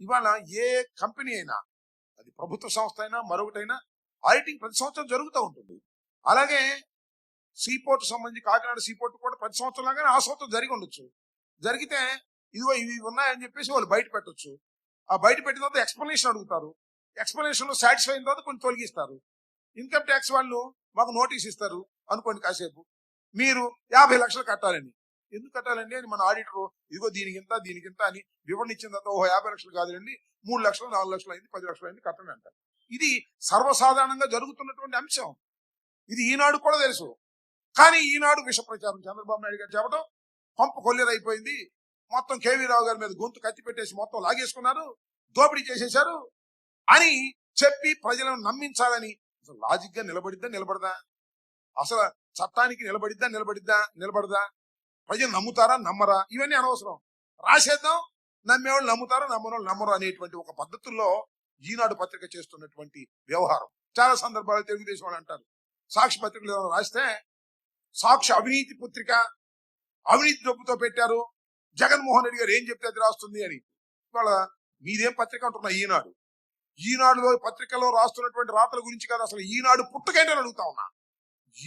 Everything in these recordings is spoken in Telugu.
ఇవాళ ఏ కంపెనీ అయినా అది ప్రభుత్వ సంస్థ అయినా మరొకటైనా ఆడిటింగ్ ప్రతి సంవత్సరం జరుగుతూ ఉంటుంది. అలాగే సీపోర్ట్ సంబంధించి కాకినాడ సీపోర్ట్ కూడా ప్రతి సంవత్సరం లాగానే ఆ సంవత్సరం జరిగి ఉండొచ్చు. జరిగితే ఇదిగో ఇవి ఉన్నాయని చెప్పేసి వాళ్ళు బయట పెట్టొచ్చు. ఆ బయట పెట్టిన తర్వాత ఎక్స్ప్లెనేషన్ అడుగుతారు. ఎక్స్ప్లెనేషన్లో సాటిస్ఫై అయిన తర్వాత కొంచెం తొలగిస్తారు. ఇన్కమ్ ట్యాక్స్ వాళ్ళు మాకు నోటీస్ ఇస్తారు అనుకోండి కాసేపు. మీరు యాభై లక్షలు కట్టాలని. ఎందుకు కట్టాలండి అని మన ఆడిటర్ ఇదిగో దీనికింత దీనికింత అని వివరణ ఇచ్చిన తర్వాత ఓ యాభై లక్షలు కాదులండి మూడు లక్షలు నాలుగు లక్షలు అయింది పది లక్షలు అయింది కట్టండి అంటారు. ఇది సర్వసాధారణంగా జరుగుతున్నటువంటి అంశం. ఇది ఈనాడు కూడా తెలుసు. కానీ ఈనాడు విష ప్రచారం చంద్రబాబు నాయుడు గారు చెప్పడం పంప కొల్లేరైపోయింది మొత్తం కేవీ రావు గారి మీద గొంతు కత్తి పెట్టేసి మొత్తం లాగేసుకున్నారు దోపిడీ చేసేశారు అని చెప్పి ప్రజలను నమ్మించాలని అసలు లాజిక్గా నిలబడిద్దా నిలబడదా? అసలు చట్టానికి నిలబడిద్దా నిలబడిద్దా నిలబడదా? ప్రజలు నమ్ముతారా నమ్మరా? ఇవన్నీ అనవసరం. రాసేద్దాం నమ్మేవాళ్ళు నమ్ముతారా నమ్మనోళ్ళు నమ్మరు అనేటువంటి ఒక పద్ధతుల్లో ఈనాడు పత్రిక చేస్తున్నటువంటి వ్యవహారం. చాలా సందర్భాలు తెలుగుదేశం వాళ్ళు అంటారు. సాక్షి పత్రికలు ఏమైనా రాస్తే సాక్షి అవినీతి పత్రిక అవినీతి డబ్బుతో పెట్టారు. జగన్మోహన్ రెడ్డి గారు ఏం చెప్తే అది రాస్తుంది అని. ఇవాళ మీదేం పత్రిక అంటున్నా ఈనాడు? ఈనాడులో పత్రికలో రాస్తున్నటువంటి రాతల గురించి కాదు అసలు ఈనాడు పుట్టుకేంటని అడుగుతా ఉన్నా.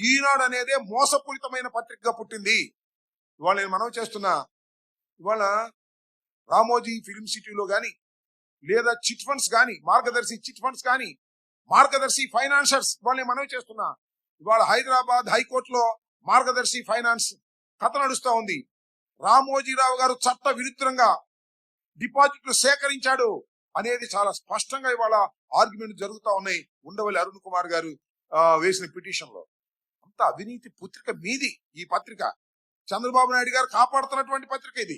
ఈనాడు అనేదే మోసపూరితమైన పత్రికగా పుట్టింది. ఇవాళ నేను మనవి చేస్తున్నా ఇవాళ రామోజీ ఫిల్మ్ సిటీలో కానీ లేదా చిట్ ఫండ్స్ కానీ మార్గదర్శి చిట్ ఫండ్స్ కానీ మార్గదర్శి ఫైనాన్షియర్స్ ఇవాళ నేను మనవి చేస్తున్నా. ఇవాళ హైదరాబాద్ హైకోర్టులో మార్గదర్శి ఫైనాన్స్ కథ నడుస్తూ ఉంది. రామోజీరావు గారు చట్ట విరుద్ధంగా డిపాజిట్లు సేకరించాడు అనేది చాలా స్పష్టంగా ఇవాళ ఆర్గ్యుమెంట్ జరుగుతా ఉన్నాయి. ఉండవల్లి అరుణ్ కుమార్ గారు వేసిన పిటిషన్లో అంత అవినీతి పత్రిక మీది ఈ పత్రిక. చంద్రబాబు నాయుడు గారు కాపాడుతున్నటువంటి పత్రిక ఇది.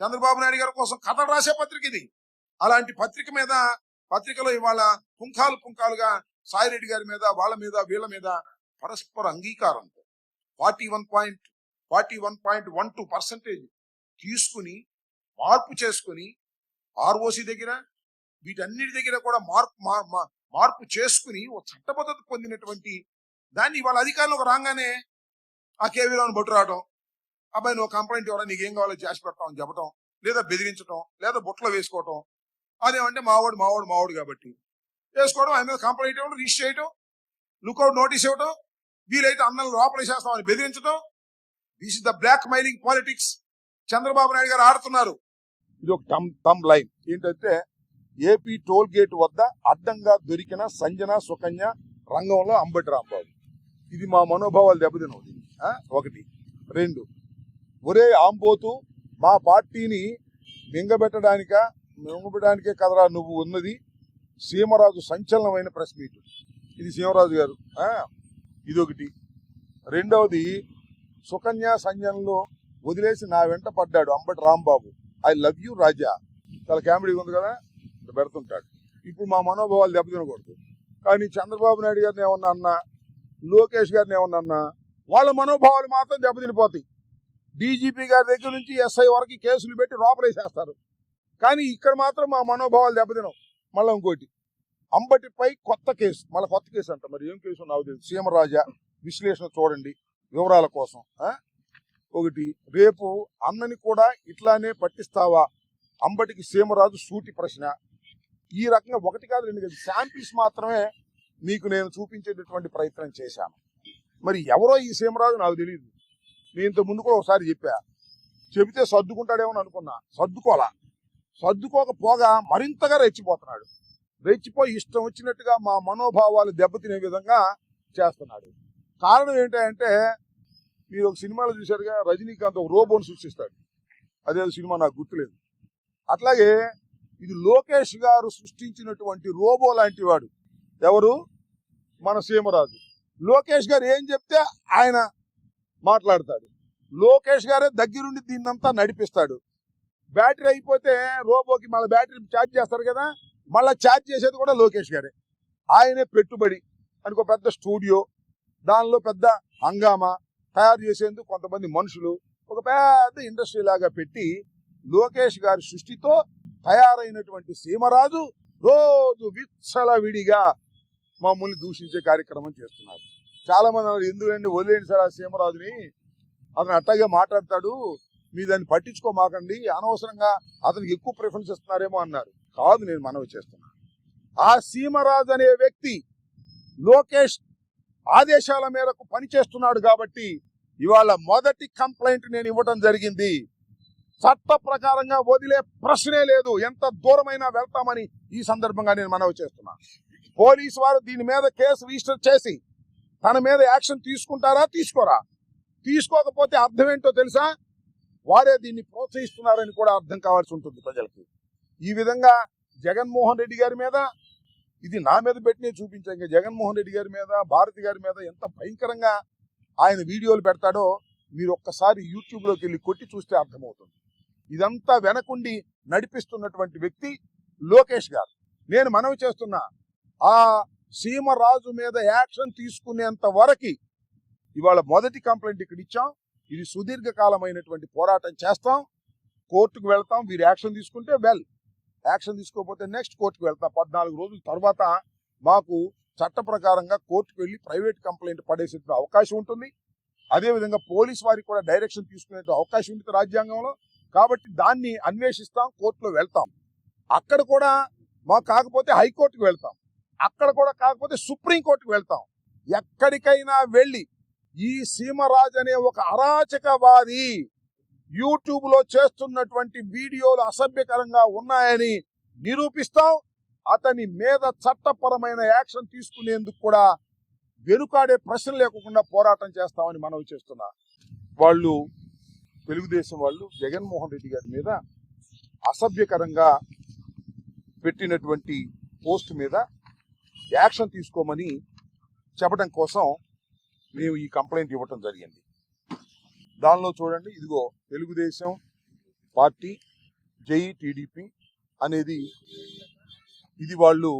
చంద్రబాబు నాయుడు గారి కోసం కథలు రాసే పత్రిక ఇది. అలాంటి పత్రిక మీద పత్రికలో ఇవాళ పుంఖాలు పుంఖాలుగా సాయిరెడ్డి గారి మీద వాళ్ళ మీద వీళ్ళ మీద పరస్పర అంగీకారంతో forty one point forty one point one two percentage తీసుకుని మార్పు చేసుకుని ఆర్ఓసి దగ్గర వీటన్నిటి దగ్గర కూడా మార్పు మార్పు చేసుకుని ఒక చట్టబద్ధత పొందినటువంటి దాన్ని ఇవాళ అధికారంలోకి రాగానే ఆ కేవీలోని బొట్టు రావడం అబ్బాయి నువ్వు కంప్లైంట్ ఇవ్వడం నీకేం కావాలో చేసి పెడతామని చెప్పటం లేదా బెదిరించడం లేదా బుట్టలో వేసుకోవటం. అదేమంటే మావాడు మావాడు మావాడు కాబట్టి. వేసుకోవడం ఆయన మీద కంప్లైంట్ ఇవ్వడం రిజిస్టర్ చేయటం లుకౌట్ నోటీస్ ఇవ్వటం వీలైతే అందరం లోపలేసేస్తామని బెదిరించడం this is the blackmailing politics Chandrababu Naidu గారు ఆడుతున్నారు. ఇది ఒక టమ్ టమ్ లైన్ ఏంటంటే ఏపీ టోల్ గేట్ వద్ద అడ్డంగా దొరికిన సంజన సుకన్య రంగంలో అంబటి రాంబాబు. ఇది మా మనోభావాలు దెబ్బతినవుతుంది ఒకటి. రెండు. ఒరే ఆంబోతు మా పార్టీని మింగబెట్టడానిక మింగబెట్టడానికే కదరా నువ్వు ఉన్నది? సీమరాజు సంచలనమైన ప్రెస్ మీట్. ఇది సీమరాజు గారు. ఇదొకటి. రెండవది సుకన్య సంజయంలో వదిలేసి నా వెంట పడ్డాడు Ambati Rambabu. I love you Raja. చాలా కామెడీ ఉంది కదా? పెడుతుంటాడు. ఇప్పుడు మా మనోభావాలు దెబ్బతినకూడదు. కానీ చంద్రబాబు నాయుడు గారిని ఏమన్నా అన్నా లోకేష్ గారిని ఏమన్నా అన్నా వాళ్ళ మనోభావాలు మాత్రం దెబ్బతినిపోతాయి. డీజీపీ గారి దగ్గర నుంచి ఎస్ఐ వరకు కేసులు పెట్టి లోపలేసేస్తారు కానీ ఇక్కడ మాత్రం మా మనోభావాలు దెబ్బతినవు. మళ్ళీ ఇంకోటి అంబటిపై కొత్త కేసు మళ్ళీ కొత్త కేసు అంట మరి ఏం కేసు నాకు తెలియదు సీమరాజా విశ్లేషణ చూడండి వివరాల కోసం ఒకటి రేపు అన్నని కూడా ఇట్లానే పట్టిస్తావా? అంబటికి సీమరాజు సూటి ప్రశ్న. ఈ రకంగా ఒకటి కాదు రెండు కాదు శాంపిల్స్ మాత్రమే మీకు నేను చూపించేటటువంటి ప్రయత్నం చేశాను. మరి ఎవరో ఈ సీమరాజు నాకు తెలియదు నేను ఇంత ముందు కూడా ఒకసారి చెప్పా. చెబితే సర్దుకుంటాడేమో అని అనుకున్నా. సర్దుకోలా సర్దుకోకపోగా మరింతగా రెచ్చిపోతున్నాడు. రెచ్చిపోయి ఇష్టం వచ్చినట్టుగా మా మనోభావాలు దెబ్బతినే విధంగా చేస్తున్నాడు. కారణం ఏంటంటే మీరు ఒక సినిమాలో చూశారుగా రజనీకాంత్ ఒక రోబోని సృష్టిస్తాడు. అదే సినిమా నాకు గుర్తులేదు. అట్లాగే ఇది లోకేష్ గారు సృష్టించినటువంటి రోబో లాంటి వాడు. ఎవరు? మన సీమరాజు. లోకేష్ గారు ఏం చెప్తే ఆయన మాట్లాడతాడు. లోకేష్ గారే దగ్గరుండి దీన్నంతా నడిపిస్తాడు. బ్యాటరీ అయిపోతే రోబోకి మళ్ళీ బ్యాటరీ ఛార్జ్ చేస్తారు కదా మళ్ళీ ఛార్జ్ చేసేది కూడా లోకేష్ గారే. ఆయనే పెట్టుబడి అని ఒక పెద్ద స్టూడియో దానిలో పెద్ద హంగామా తయారు చేసేందుకు కొంతమంది మనుషులు ఒక పెద్ద ఇండస్ట్రీ లాగా పెట్టి లోకేష్ గారి సృష్టితో తయారైనటువంటి సీమరాజు రోజు విచ్చలవిడిగా మమ్మల్ని దూషించే కార్యక్రమం చేస్తున్నారు. చాలా మంది అన్నారు ఎందుకండి వదిలేండి సార్ ఆ సీమరాజుని అతను అట్టాగే మాట్లాడతాడు మీ దాన్ని పట్టించుకోమాకండి అనవసరంగా అతనికి ఎక్కువ ప్రిఫరెన్స్ ఇస్తున్నారేమో అన్నారు. కాదు నేను మనవి చేస్తున్నా. ఆ సీమరాజ్ అనే వ్యక్తి లోకేష్ ఆదేశాల మేరకు పనిచేస్తున్నాడు కాబట్టి ఇవాళ మొదటి కంప్లైంట్ నేను ఇవ్వడం జరిగింది. చట్ట ప్రకారంగా వదిలే ప్రశ్నే లేదు. ఎంత దూరమైనా వెళ్తామని ఈ సందర్భంగా నేను మనవి చేస్తున్నా. పోలీసు వారు దీని మీద కేసు రిజిస్టర్ చేసి తన మీద యాక్షన్ తీసుకుంటారా తీసుకోరా? తీసుకోకపోతే అర్థం ఏంటో తెలుసా? వారే దీన్ని ప్రోత్సహిస్తున్నారని కూడా అర్థం కావాల్సి ఉంటుంది ప్రజలకి. ఈ విధంగా జగన్మోహన్ రెడ్డి గారి మీద ఇది నా మీద పెట్టినే చూపించాం ఇంకా జగన్మోహన్ రెడ్డి గారి మీద భారతి గారి మీద ఎంత భయంకరంగా ఆయన వీడియోలు పెడతాడో మీరు ఒక్కసారి యూట్యూబ్లోకి వెళ్ళి కొట్టి చూస్తే అర్థమవుతుంది. ఇదంతా వెనకుండి నడిపిస్తున్నటువంటి వ్యక్తి లోకేష్ గారు. నేను మనవి చేస్తున్నా ఆ సీమరాజు మీద యాక్షన్ తీసుకునేంత వరకు ఇవాళ మొదటి కంప్లైంట్ ఇక్కడ ఇచ్చాం. ఇది సుదీర్ఘకాలమైనటువంటి పోరాటం చేస్తాం. కోర్టుకు వెళ్తాం. వీరు యాక్షన్ తీసుకుంటే వెల్. యాక్షన్ తీసుకోకపోతే నెక్స్ట్ కోర్టుకు వెళ్తాం. పద్నాలుగు రోజుల తర్వాత మాకు చట్ట ప్రకారంగా కోర్టుకు వెళ్ళి ప్రైవేట్ కంప్లైంట్ పడేసే అవకాశం ఉంటుంది. అదేవిధంగా పోలీస్ వారికి కూడా డైరెక్షన్ తీసుకునే అవకాశం ఉంటుంది రాజ్యాంగంలో. కాబట్టి దాన్ని అన్వేషిస్తాం కోర్టులో వెళ్తాం. అక్కడ కూడా మాకు కాకపోతే హైకోర్టుకు వెళ్తాం. అక్కడ కూడా కాకపోతే సుప్రీంకోర్టుకు వెళ్తాం. ఎక్కడికైనా వెళ్ళి ఈ సీమరాజ్ అనే ఒక అరాచకవాది యూట్యూబ్లో చేస్తున్నటువంటి వీడియోలు అసభ్యకరంగా ఉన్నాయని నిరూపిస్తాం. అతని మీద చట్టపరమైన యాక్షన్ తీసుకునేందుకు కూడా వెనుకాడే ప్రశ్న లేకుండా పోరాటం చేస్తామని మనవి చేస్తున్నా. వాళ్ళు తెలుగుదేశం వాళ్ళు జగన్మోహన్ రెడ్డి గారి మీద అసభ్యకరంగా పెట్టినటువంటి పోస్ట్ మీద యాక్షన్ తీసుకోమని చెప్పడం కోసం మేము ఈ కంప్లైంట్ ఇవ్వటం జరిగింది. దానిలో చూడండి ఇదిగో తెలుగుదేశం పార్టీ జై టీడీపీ అనేది ఇది వాళ్ళు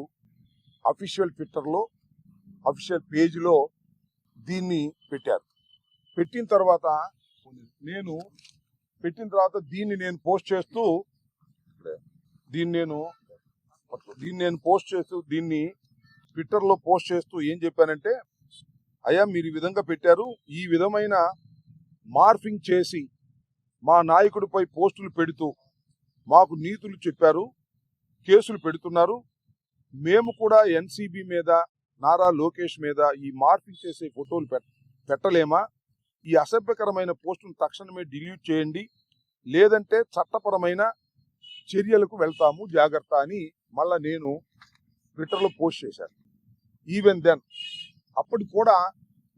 అఫీషియల్ ట్విట్టర్లో అఫీషియల్ పేజీలో దీన్ని పెట్టారు. పెట్టిన తర్వాత నేను పెట్టిన తర్వాత దీన్ని నేను పోస్ట్ చేస్తూ దీన్ని నేను దీన్ని నేను పోస్ట్ చేస్తూ దీన్ని ట్విట్టర్లో పోస్ట్ చేస్తూ ఏం చెప్పానంటే అయ్యా మీరు ఈ విధంగా పెట్టారు. ఈ విధమైన మార్ఫింగ్ చేసి మా నాయకుడిపై పోస్టులు పెడుతూ మాకు నీతులు చెప్పారు కేసులు పెడుతున్నారు. మేము కూడా ఎన్సీబీ మీద నారా లోకేష్ మీద ఈ మార్ఫింగ్ చేసే ఫోటోలు పెట్టలేమా? ఈ అసభ్యకరమైన పోస్టును తక్షణమే డిలీట్ చేయండి. లేదంటే చట్టపరమైన చర్యలకు వెళ్తాము. జాగ్రత్త అని మళ్ళా నేను ట్విట్టర్లో పోస్ట్ చేశాను. ఈవెన్ దెన్ అప్పటి కూడా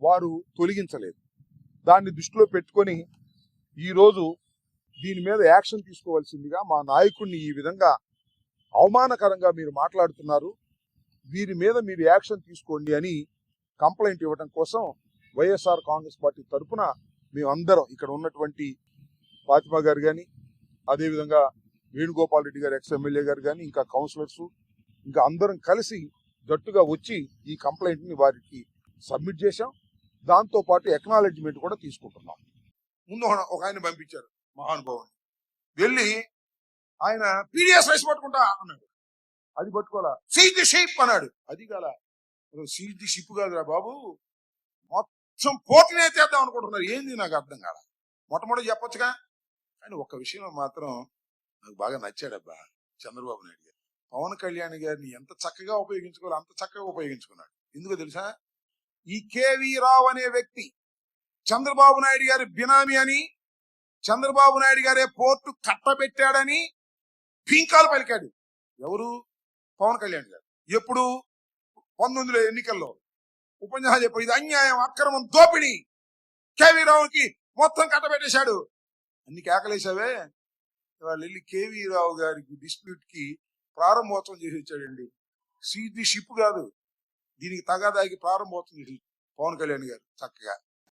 వారు తొలగించలేదు. దాన్ని దృష్టిలో పెట్టుకొని ఈరోజు దీని మీద యాక్షన్ తీసుకోవాల్సిందిగా మా నాయకుడిని ఈ విధంగా అవమానకరంగా మీరు మాట్లాడుతున్నారు. వీరి మీద మీరు యాక్షన్ తీసుకోండి అని కంప్లైంట్ ఇవ్వడం కోసం వైఎస్ఆర్ కాంగ్రెస్ పార్టీ తరఫున మేమందరం ఇక్కడ ఉన్నటువంటి ఫాతిమా గారు కానీ అదేవిధంగా వేణుగోపాల్ రెడ్డి గారు ఎక్స్ ఎమ్మెల్యే గారు కానీ ఇంకా కౌన్సిలర్స్ ఇంకా అందరం కలిసి జట్టుగా వచ్చి ఈ కంప్లైంట్ని వారికి సబ్మిట్ చేశాం. దాంతో పాటు ఎక్నాలెడ్జ్మెంట్ కూడా తీసుకుంటున్నాం. ముందు ఒక- ఆయన పంపించారు మహానుభావుని. వెళ్ళి ఆయన పీడిఎస్ రైస్ పట్టుకుంటా అన్నాడు. అది పట్టుకోవాలా? సీజ్ ది షిప్ అన్నాడు. అది కాల? సీజ్ ది షిప్ కాదురా బాబు. మొత్తం పోటీనే చేద్దాం అనుకుంటున్నారు. ఏంది నాకు అర్థం కాల? మొట్టమొదటి చెప్పొచ్చుగా? కానీ ఒక్క విషయం మాత్రం నాకు బాగా నచ్చాడబ్బా చంద్రబాబు నాయుడు పవన్ కళ్యాణ్ గారిని ఎంత చక్కగా ఉపయోగించుకోవాలో అంత చక్కగా ఉపయోగించుకున్నాడు. ఎందుకో తెలుసా? ఈ కేవి రావు అనే వ్యక్తి చంద్రబాబు నాయుడు గారి బినామీ అని చంద్రబాబు నాయుడు గారే పోర్టు కట్టబెట్టాడని పింకాలు పలికాడు. ఎవరు? పవన్ కళ్యాణ్ గారు. ఎప్పుడు? పంతొమ్మిదిలో ఎన్నికల్లో. ఉపన్యాసం చెప్పాడు ఇది అన్యాయం అక్రమం దోపిడీ. కేవీ రావుకి మొత్తం కట్టబెట్టేశాడు. అన్ని కేకలేసావే వాళ్ళు వెళ్ళి కేవీ రావు గారికి డిస్ప్యూట్కి ప్రారంభోత్సవం చేసి వచ్చాడండి సీది షిప్ కాదు. దీనికి తగాదాకి ప్రారంభోత్సవం చేసి పవన్ కళ్యాణ్ గారు చక్కగా.